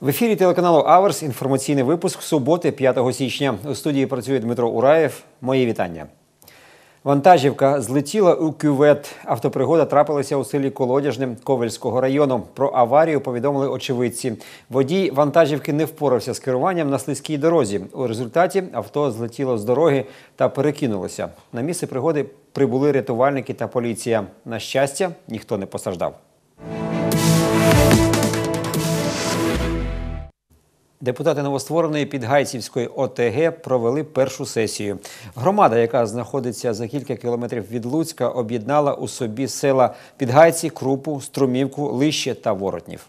В ефірі телеканалу Аверс інформаційний випуск суботи, 5 січня. У студії працює Дмитро Ураєв. Мої вітання. Вантажівка злетіла у кювет. Автопригода трапилася у селі Колодяжне Ковельського району. Про аварію повідомили очевидці. Водій вантажівки не впорався з керуванням на слизькій дорозі. У результаті авто злетіло з дороги та перекинулося. На місце пригоди прибули рятувальники та поліція. На щастя, ніхто не постраждав. Депутати новоствореної Підгайцівської ОТГ провели першу сесію. Громада, яка знаходиться за кілька кілометрів від Луцька, об'єднала у собі села Підгайці, Крупу, Струмівку, Лище та Воротнів.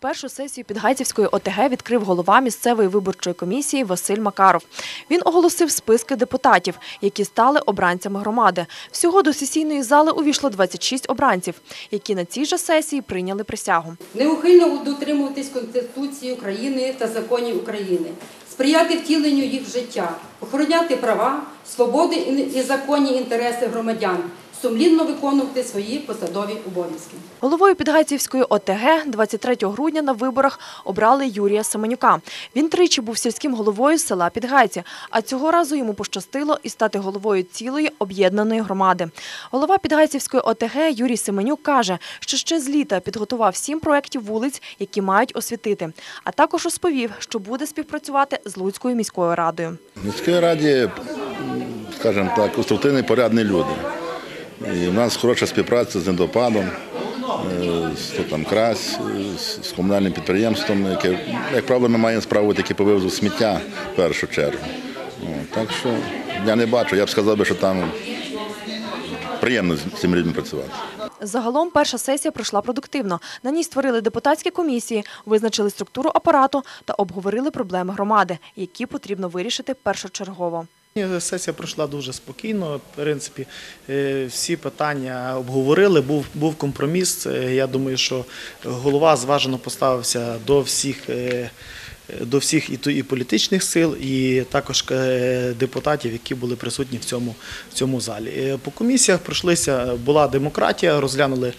Першу сесію Підгайцівської ОТГ відкрив голова місцевої виборчої комісії Василь Макаров. Він оголосив списки депутатів, які стали обранцями громади. Всього до сесійної зали увійшло 26 обранців, які на цій же сесії прийняли присягу. неухильно дотримуватись Конституції України та законів України, сприяти втіленню їх життя, охороняти права, свободи і законні інтереси громадян, сумлінно виконувати свої посадові обов'язки. Головою Підгайцівської ОТГ 23 грудня на виборах обрали Юрія Семенюка. Він тричі був сільським головою села Підгайці, а цього разу йому пощастило і стати головою цілої об'єднаної громади. Голова Підгайцівської ОТГ Юрій Семенюк каже, що ще з літа підготував сім проєктів вулиць, які мають освітити. А також розповів, що буде співпрацювати з Луцькою міською радою. В міській раді, скажімо так, конструктивні порядні люди. І в нас хороша співпраця з недопадом, е, з там, крась, е, з- комунальним підприємством, яке, як правило, ми маємо справу такі по сміття в першу чергу. Так що я не бачу, я б сказав, би, що там приємно з цими людьми працювати. Загалом перша сесія пройшла продуктивно. На ній створили депутатські комісії, визначили структуру апарату та обговорили проблеми громади, які потрібно вирішити першочергово. Сесія пройшла дуже спокійно. В принципі, е, всі питання обговорили. Був був компроміс. Е, Я думаю, що голова зважено поставився до всіх. е, До всіх і і політичних сил, і також депутатів, які були присутні в цьому, в цьому залі. По комісіях пройшлися, була демократія, розглянули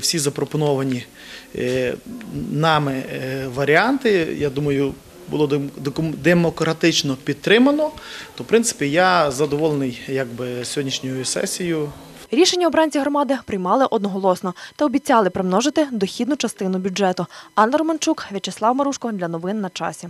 всі запропоновані нами варіанти. Я думаю, було дем- демократично підтримано, то в принципі я задоволений якби сьогоднішньою сесією. Рішення обранці громади приймали одноголосно та обіцяли примножити дохідну частину бюджету. Анна Романчук, В'ячеслав Марушко для новин на часі.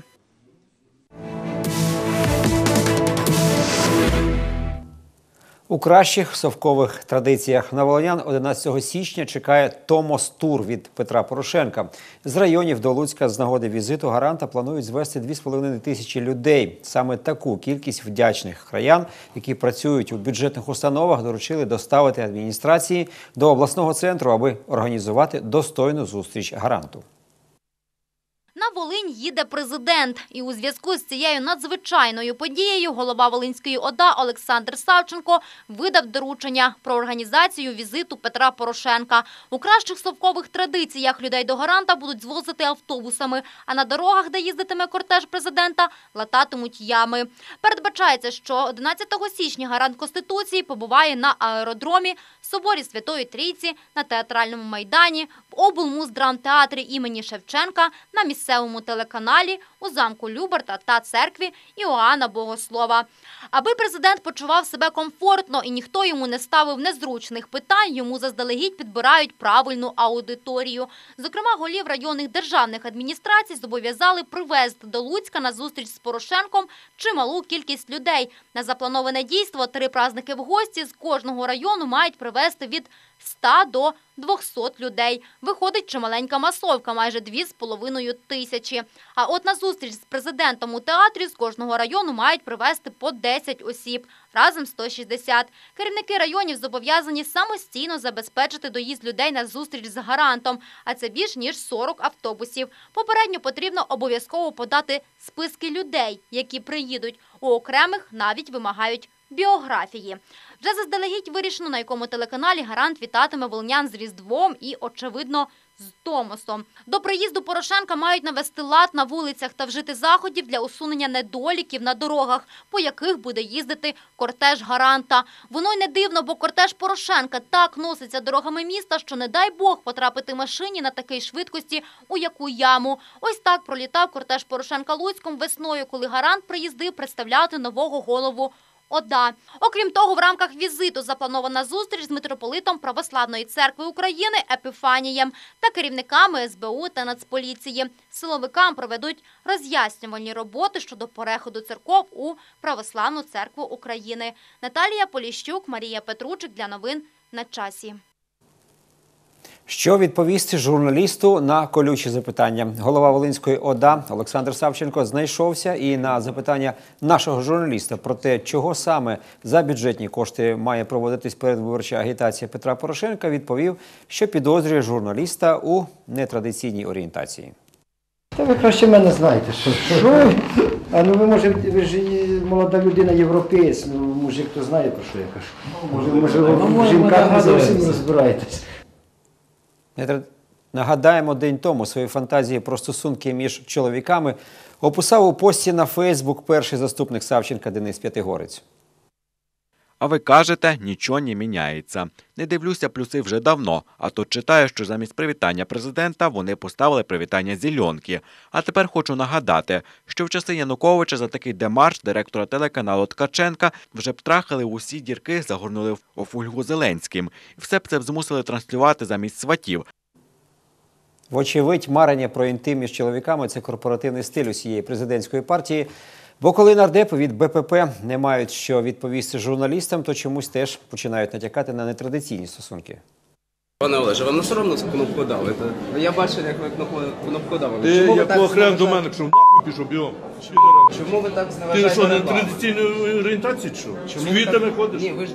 У кращих совкових традиціях на Волонян 11 січня чекає Томос-тур від Петра Порошенка. З районів до Луцька з нагоди візиту гаранта планують звести 2,5 тисячі людей. Саме таку кількість вдячних краян, які працюють у бюджетних установах, доручили доставити адміністрації до обласного центру, аби організувати достойну зустріч гаранту. На Волинь їде президент. І у зв'язку з цією надзвичайною подією голова Волинської ОДА Олександр Савченко видав доручення про організацію візиту Петра Порошенка. У кращих совкових традиціях людей до гаранта будуть звозити автобусами, а на дорогах, де їздитиме кортеж президента, лататимуть ями. Передбачається, що 11 січня гарант Конституції побуває на аеродромі, соборі Святої Трійці, на театральному майдані, в облмуздрамтеатрі імені Шевченка, на місцевому телеканалі, у замку Люберта та церкві Іоанна Богослова. Аби президент почував себе комфортно і ніхто йому не ставив незручних питань, йому заздалегідь підбирають правильну аудиторію. Зокрема, голів районних державних адміністрацій зобов'язали привезти до Луцька на зустріч з Порошенком чималу кількість людей. На заплановане дійство три праздники в гості з кожного району мають привезти від 100 до 200 людей. Виходить чималенька масовка, майже 2,5 тисячі. А от на зустріч з президентом у театрі з кожного району мають привезти по 10 осіб, разом 160. Керівники районів зобов'язані самостійно забезпечити доїзд людей на зустріч з гарантом, а це більш ніж 40 автобусів. Попередньо потрібно обов'язково подати списки людей, які приїдуть. У окремих навіть вимагають біографії. Вже заздалегідь вирішено, на якому телеканалі гарант вітатиме волинян з Різдвом і, очевидно, з Томосом. До приїзду Порошенка мають навести лад на вулицях та вжити заходів для усунення недоліків на дорогах, по яких буде їздити кортеж гаранта. Воно й не дивно, бо кортеж Порошенка так носиться дорогами міста, що не дай Бог потрапити машині на такій швидкості у яку яму. Ось так пролітав кортеж Порошенка Луцьком весною, коли гарант приїздив представляти нового голову ОДА. Окрім того, в рамках візиту запланована зустріч з митрополитом Православної церкви України Епіфанієм та керівниками СБУ та Нацполіції. Силовикам проведуть роз'яснювальні роботи щодо переходу церков у Православну церкву України. Наталія Поліщук, Марія Петручик для новин на часі. Що відповісти журналісту на колючі запитання? Голова Волинської ОДА Олександр Савченко знайшовся і на запитання нашого журналіста про те, чого саме за бюджетні кошти має проводитись передвиборча агітація Петра Порошенка, відповів, що підозрює журналіста у нетрадиційній орієнтації. Та ви краще мене знаєте, що. Що? А ну ви може, ви ж молода людина, європеєць, ну мужик то знає про що я кажу. Може, може, ви в жінках не зовсім розбираєтесь. Нагадаємо, день тому свої фантазії про стосунки між чоловіками описав у пості на Фейсбук перший заступник Савченка Денис П'ятигорець. А ви кажете, нічого не міняється. Не дивлюся плюси вже давно, а тут читаю, що замість привітання президента вони поставили привітання зільонки. А тепер хочу нагадати, що в часи Януковича за такий демарш директора телеканалу Ткаченка вже б трахали усі дірки, загорнули в у фольгу Зеленським. І все б це б змусили транслювати замість сватів. Вочевидь, марення про інтим між чоловіками це корпоративний стиль усієї президентської партії. Бо коли нардепи від БПП не мають що відповісти журналістам, то чомусь теж починають натякати на нетрадиційні стосунки. Пане Олеже, вам не соромно за кнопкодав? Я бачив, як ви кнопко- кнопкодавили. Ти Чому ви так хрен до мене, що нахуй пішов бігом? Чому ви так Ти що, не традиційної орієнтації чи що? Чому З ви квітами так- ходиш? Ні, ви ж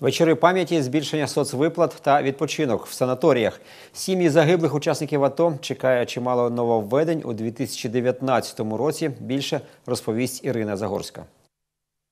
Вечори пам'яті, збільшення соцвиплат та відпочинок в санаторіях. Сім'ї загиблих учасників АТО чекає чимало нововведень у 2019 році. Більше розповість Ірина Загорська.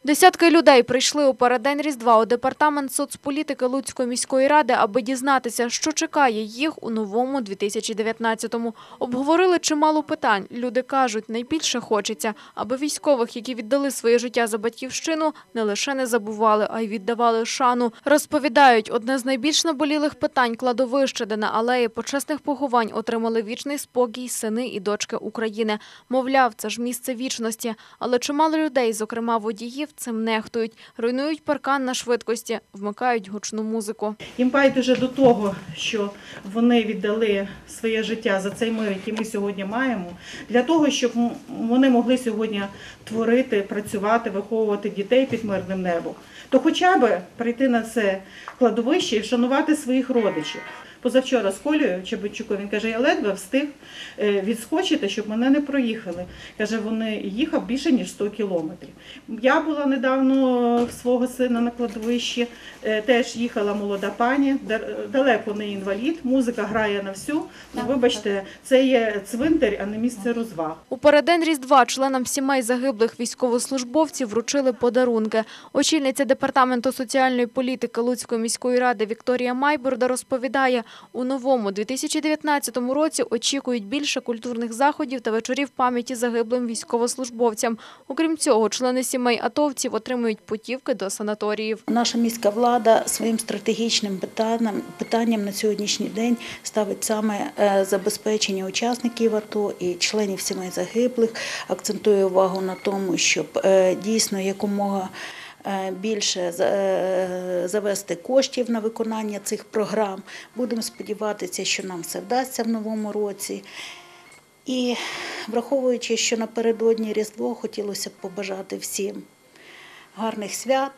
Десятки людей прийшли у переддень Різдва у департамент соцполітики Луцької міської ради, аби дізнатися, що чекає їх у новому 2019-му. Обговорили чимало питань. Люди кажуть, найбільше хочеться, аби військових, які віддали своє життя за батьківщину, не лише не забували, а й віддавали шану. Розповідають, одне з найбільш наболілих питань – кладовище, де на алеї почесних поховань отримали вічний спокій сини і дочки України. Мовляв, це ж місце вічності. Але чимало людей, зокрема водіїв, цим нехтують. Руйнують паркан на швидкості, вмикають гучну музику. Їм байдуже до того, що вони віддали своє життя за цей мир, який ми сьогодні маємо, для того, щоб вони могли сьогодні творити, працювати, виховувати дітей під мирним небом. То хоча б прийти на це кладовище і вшанувати своїх родичів. Позавчора з Колею Чебичуком, він каже, я ледве встиг е, відскочити, щоб мене не проїхали. Каже, вони їхав більше ніж 100 кілометрів. Я була недавно свого сина на кладовищі, е, теж їхала молода пані, далеко не інвалід, музика грає на всю. Ну, вибачте, це є цвинтар, а не місце розваг. У переддень Різдва членам сімей загиблих військовослужбовців вручили подарунки. Очільниця департаменту соціальної політики Луцької міської ради Вікторія Майбурда розповідає, у новому 2019 році очікують більше культурних заходів та вечорів пам'яті загиблим військовослужбовцям. Окрім цього, члени сімей атовців отримують путівки до санаторіїв. Наша міська влада своїм стратегічним питанням, питанням на сьогоднішній день ставить саме е, забезпечення учасників АТО і членів сімей загиблих. Акцентує увагу на тому, щоб е, дійсно якомога більше е, завести коштів на виконання цих програм. Будемо сподіватися, що нам все вдасться в новому році. І враховуючи, що напередодні Різдво хотілося б побажати всім гарних свят,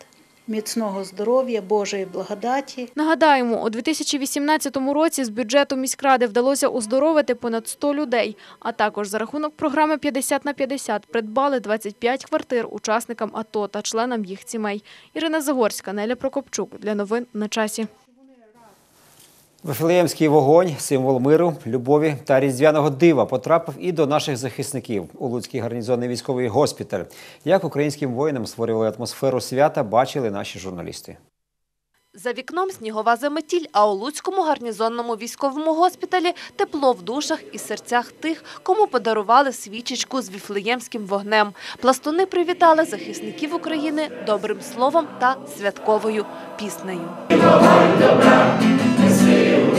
міцного здоров'я, Божої благодаті. Нагадаємо, у 2018 році з бюджету міськради вдалося оздоровити понад 100 людей, а також за рахунок програми «50 на 50» придбали 25 квартир учасникам АТО та членам їх сімей. Ірина Загорська, Неля Прокопчук. Для новин на часі. Вифлеємський вогонь, символ миру, любові та різдвяного дива, потрапив і до наших захисників у Луцький гарнізонний військовий госпіталь. Як українським воїнам створювали атмосферу свята, бачили наші журналісти. За вікном снігова заметіль, а у Луцькому гарнізонному військовому госпіталі тепло в душах і серцях тих, кому подарували свічечку з віфлеємським вогнем. Пластуни привітали захисників України добрим словом та святковою піснею. sail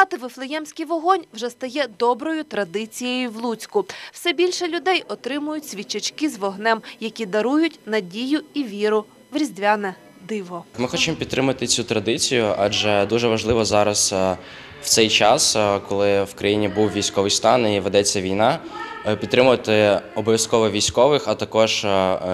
Дарувати вифлеємський вогонь вже стає доброю традицією в Луцьку. Все більше людей отримують свічечки з вогнем, які дарують надію і віру в різдвяне диво. Ми хочемо підтримати цю традицію, адже дуже важливо зараз е, в цей час, е, коли в країні був військовий стан і ведеться війна, е, підтримувати обов'язково військових, а також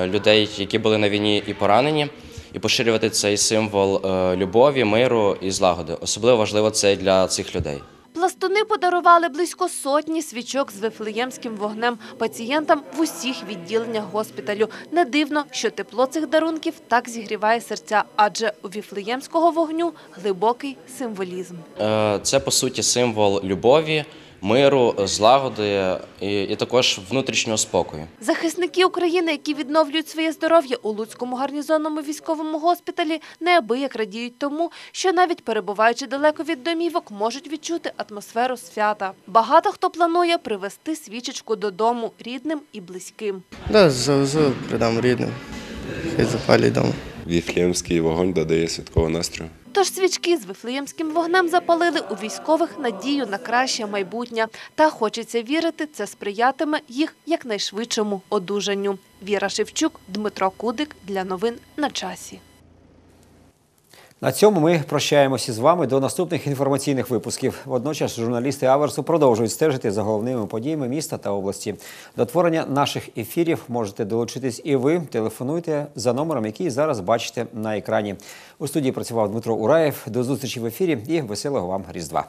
людей, які були на війні і поранені, і поширювати цей символ е, любові, миру і злагоди. Особливо важливо це для цих людей. Пластуни подарували близько сотні свічок з вифлеємським вогнем пацієнтам в усіх відділеннях госпіталю. Не дивно, що тепло цих дарунків так зігріває серця, адже у віфлеємського вогню глибокий символізм. Е, Це по суті символ любові, миру, злагоди і, і також внутрішнього спокою. Захисники України, які відновлюють своє здоров'я у Луцькому гарнізонному військовому госпіталі, неабияк радіють тому, що навіть перебуваючи далеко від домівок, можуть відчути атмосферу свята. Багато хто планує привезти свічечку додому рідним і близьким. Да, завезу, придам рідним. Хай запалять дома. Віфлеємський вогонь додає святкового настрою. Тож свічки з вифлеємським вогнем запалили у військових надію на краще майбутнє. Та хочеться вірити, це сприятиме їх якнайшвидшому одужанню. Віра Шевчук, Дмитро Кудик для новин на часі. На цьому ми прощаємося з вами до наступних інформаційних випусків. Водночас журналісти Аверсу продовжують стежити за головними подіями міста та області. До творення наших ефірів можете долучитись і ви. Телефонуйте за номером, який зараз бачите на екрані. У студії працював Дмитро Ураєв. До зустрічі в ефірі і веселого вам Різдва.